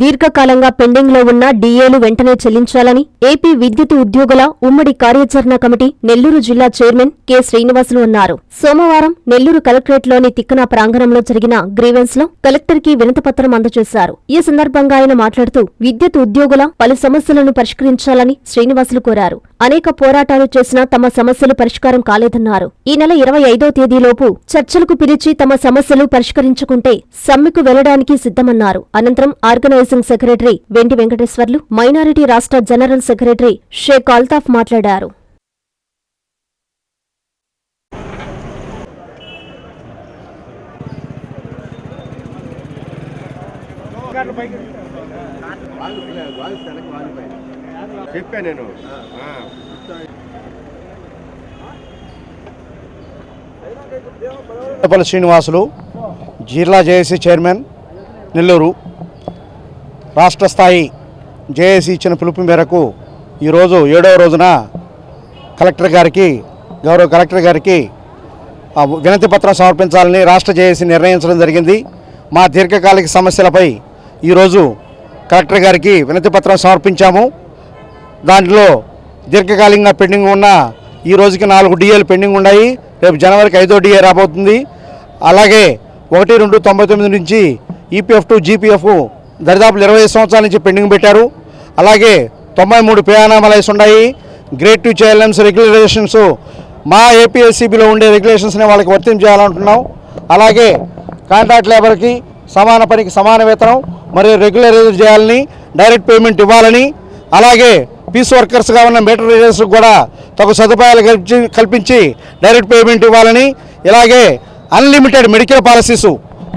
దీర్ఘకాలంగా పెండింగ్లో ఉన్న డీఏలు వెంటనే చెల్లించాలని ఏపీ విద్యుత్ ఉద్యోగుల ఉమ్మడి కార్యాచరణ కమిటీ నెల్లూరు జిల్లా చైర్మన్ కె శ్రీనివాసులు అన్నారు. సోమవారం నెల్లూరు కలెక్టరేట్లోని తిక్కన ప్రాంగణంలో జరిగిన గ్రీవెన్స్లో కలెక్టర్కి వినతిపత్రం అందజేశారు. ఈ సందర్భంగా ఆయన మాట్లాడుతూ విద్యుత్ ఉద్యోగుల పలు సమస్యలను పరిష్కరించాలని శ్రీనివాసులు కోరారు. అనేక పోరాటాలు చేసినా తమ సమస్యలు పరిష్కారం కాలేదన్నారు. ఈ నెల ఇరవై ఐదో తేదీలోపు చర్చలకు పిలిచి తమ సమస్యలు పరిష్కరించుకుంటే సమ్మెకు వెళ్ళడానికి సిద్ధమన్నారు. అనంతరం organize organizing secretary Vendi Venkateswarlu minority రాష్ట్ర జనరల్ సెక్రటరీ షేక్ అల్తాఫ్ మాట్లాడారు. చెప్పా నేను. శ్రీనివాసులు జిల్లా జేఏసీ చైర్మన్ నెల్లూరు. రాష్ట్ర స్థాయి జేఏసీ ఇచ్చిన పిలుపు మేరకు ఈరోజు ఏడవ రోజున కలెక్టర్ గారికి గౌరవ కలెక్టర్ గారికి వినతి పత్రం సమర్పించాలని రాష్ట్ర జేఏసీ నిర్ణయించడం జరిగింది. మా దీర్ఘకాలిక సమస్యలపై ఈరోజు కలెక్టర్ గారికి వినతి పత్రం సమర్పించాము. దాంట్లో దీర్ఘకాలికంగా పెండింగ్ ఉన్న ఈ రోజుకి నాలుగు డిఏలు పెండింగ్ ఉన్నాయి. రేపు జనవరికి ఐదో డిఏ రాబోతుంది. అలాగే ఒకటి రెండు తొంభై తొమ్మిది నుంచి ఈపీఎఫ్ టు జీపీఎఫ్ దరిదాపులు ఇరవై సంవత్సరాల నుంచి పెండింగ్ పెట్టారు. అలాగే తొంభై మూడు పేనామాలైస్ ఉన్నాయి. గ్రేడ్ టూ చైల్డ్లెన్స్ రెగ్యులేషన్స్ మా ఏపీఎస్సీబీలో ఉండే రెగ్యులేషన్స్ని వాళ్ళకి వర్తించేయాలంటున్నాం అలాగే కాంట్రాక్ట్ లేబర్కి సమాన పనికి సమాన వేతనం మరియు రెగ్యులరైజ్ చేయాలని డైరెక్ట్ పేమెంట్ ఇవ్వాలని అలాగే పీస్ వర్కర్స్గా ఉన్న మీటర్ రీడర్స్కి కూడా తగు సదుపాయాలు కల్పించి కల్పించి డైరెక్ట్ పేమెంట్ ఇవ్వాలని ఇలాగే అన్లిమిటెడ్ మెడికల్ పాలసీస్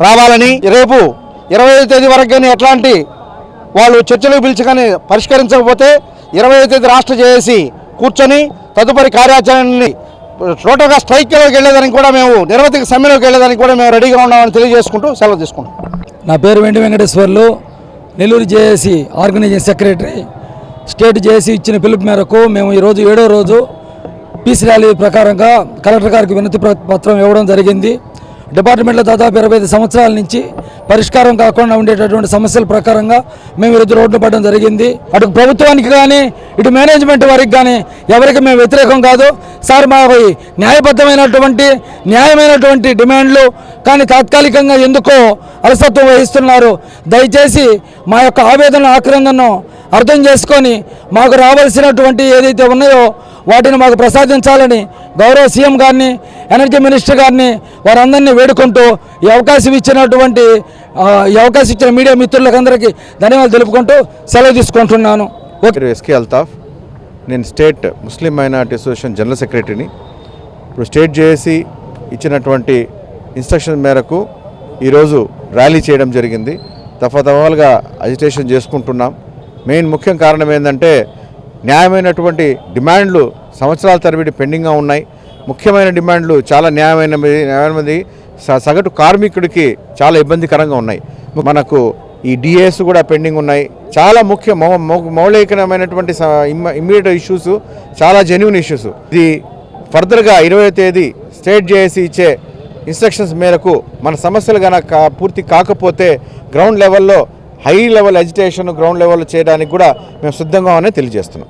రావాలని రేపు ఇరవై తేదీ వరకు కానీ ఎట్లాంటి వాళ్ళు చర్చలకు పిలిచి కానీ పరిష్కరించకపోతే ఇరవై తేదీ రాష్ట్ర చేసి కూర్చొని తదుపరి కార్యాచరణని టోటల్గా స్ట్రైక్లోకి వెళ్ళేదానికి కూడా మేము నిరవధిక సమ్మెలోకి వెళ్ళేదానికి కూడా మేము రెడీగా ఉన్నామని తెలియజేసుకుంటూ సెలవు తీసుకుంటాం నా పేరు Vendi Venkateswarlu. Nellore JAC organizing secretary. State JAC ఇచ్చిన పిలుపు మేరకు మేము ఈరోజు ఏడో రోజు పీసీ ర్యాలీ ప్రకారంగా కలెక్టర్ గారికి వినతి ప్ర- పత్రం ఇవ్వడం జరిగింది. డిపార్ట్మెంట్లో దాదాపు ఇరవై ఐదు సంవత్సరాల నుంచి పరిష్కారం కాకుండా ఉండేటటువంటి సమస్యల ప్రకారంగా మేము ఈరోజు రోడ్డు పడడం జరిగింది. అటు ప్రభుత్వానికి కానీ ఇటు మేనేజ్మెంట్ వారికి కానీ ఎవరికి మేము వ్యతిరేకం కాదు. సార్ మా న్యాయబద్ధమైనటువంటి న్యాయమైనటువంటి డిమాండ్లు కానీ తాత్కాలికంగా ఎందుకో అలసత్వం వహిస్తున్నారు. దయచేసి మా యొక్క ఆవేదన ఆక్రందనను అర్థం చేసుకొని మాకు రావాల్సినటువంటి ఏదైతే ఉన్నాయో వాటిని మాకు ప్రసాదించాలని గౌరవ సీఎం గారిని ఎనర్జీ మినిస్టర్ గారిని వారందరినీ వేడుకుంటూ ఈ అవకాశం ఇచ్చినటువంటి ఈ అవకాశం ఇచ్చిన మీడియా మిత్రులకందరికీ ధన్యవాదాలు తెలుపుకుంటూ సెలవు తీసుకుంటున్నాను. ఓకే. ఎస్కే అల్తాఫ్ నేను state Muslim minority association general సెక్రటరీని. ఇప్పుడు స్టేట్ జేఏసీ ఇచ్చినటువంటి ఇన్స్ట్రక్షన్ మేరకు ఈరోజు ర్యాలీ చేయడం జరిగింది. దఫాదఫాలుగా అజిటేషన్ చేసుకుంటున్నాం. మెయిన్ ముఖ్యం కారణం ఏంటంటే న్యాయమైనటువంటి డిమాండ్లు సంవత్సరాల తరబడి పెండింగ్గా ఉన్నాయి. ముఖ్యమైన డిమాండ్లు చాలా న్యాయమైన న్యాయమైనది. స- సగటు కార్మికుడికి చాలా ఇబ్బందికరంగా ఉన్నాయి. మనకు ఈ డిఏస్ కూడా పెండింగ్ ఉన్నాయి. చాలా ముఖ్య మౌ- మౌ- మౌలికమైనటువంటి ఇమ్మీడియట్ ఇష్యూస్ చాలా జెన్యున్ ఇష్యూస్. ఇది ఫర్దర్గా ఇరవై తేదీ స్టేట్ జేఏసీ ఇచ్చే ఇన్స్ట్రక్షన్స్ మేరకు మన సమస్యలు కనుక పూర్తి కాకపోతే గ్రౌండ్ లెవెల్లో హై లెవెల్ ఎడ్యుకేషన్ గ్రౌండ్ లెవెల్లో చేయడానికి కూడా మేము సిద్ధంగా ఉన్నామని తెలియజేస్తున్నాం.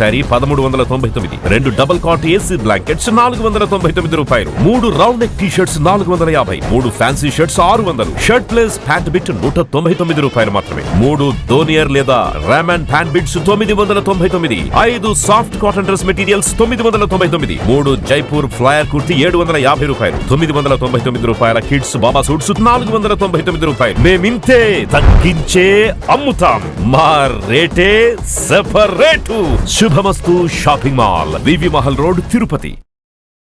శారీ పదమూడు వందల తొంభై తొమ్మిది రెండు డబుల్ కాట్ ఏసీ బ్లాంకెట్స్ నాలుగు వందల తొంభై తొమ్మిది రూపాయలు. మూడు రౌండ్ నెక్ టీ షర్ట్స్ నాలుగు వందల యాభై. మూడు ఫ్యాన్సీ షర్ట్స్ ఆరు వందలు. షర్ట్ ప్లేస్ ప్యాంట్ బిట్ నూట తొంభై తొమ్మిది రూపాయలు మాత్రమే. మూడు దోనియర్ లేదా రామన్ ప్యాంట్ బిట్స్ తొమ్మిది వందల తొంభై తొమ్మిది. ఐదు సాఫ్ట్ కాటన్ డ్రెస్ మెటీరియల్స్ తొమ్మిది వందల తొంభై తొమ్మిది. మూడు జైపూర్ ఫ్లయర్ కుర్తి ఏడు వందల యాభై రూపాయలు. తొమ్మిది వందల తొంభై తొమ్మిది రూపాయల కిడ్స్ బాబా సూట్స్ నాలుగు వందల తొంభై తొమ్మిది రూపాయలు. మేమింతే తగ్గించే అమ్ముతాం. మా రేటే separate. Shubhamastu shopping mall V V Mahal road Tirupati.